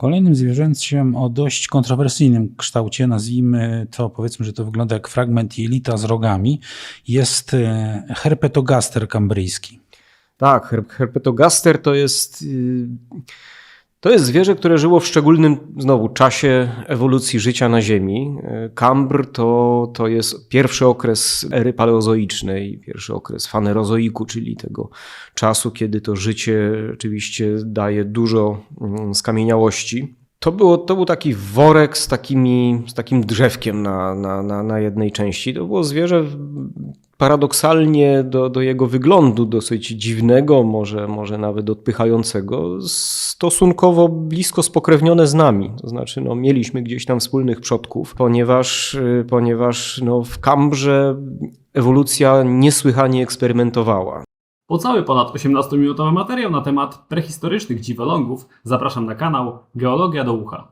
Kolejnym zwierzęciem o dość kontrowersyjnym kształcie, nazwijmy to, powiedzmy, że to wygląda jak fragment jelita z rogami, jest e, herpetogaster kambryjski. Tak, her- herpetogaster to jest, y, to jest zwierzę, które żyło w szczególnym znowu czasie ewolucji życia na Ziemi. Y, Kambr to, to jest pierwszy okres ery paleozoicznej, pierwszy okres fanerozoiku, czyli tego czasu, kiedy to życie rzeczywiście daje dużo mm, skamieniałości. To, było, to był taki worek z, takimi, z takim drzewkiem na, na, na, na jednej części. To było zwierzę paradoksalnie do, do jego wyglądu dosyć dziwnego, może, może nawet odpychającego, stosunkowo blisko spokrewnione z nami. To znaczy, no, mieliśmy gdzieś tam wspólnych przodków, ponieważ, y, ponieważ no, w Kambrze ewolucja niesłychanie eksperymentowała. Po cały ponad 18-minutowy materiał na temat prehistorycznych dziwolągów zapraszam na kanał Geologia do ucha.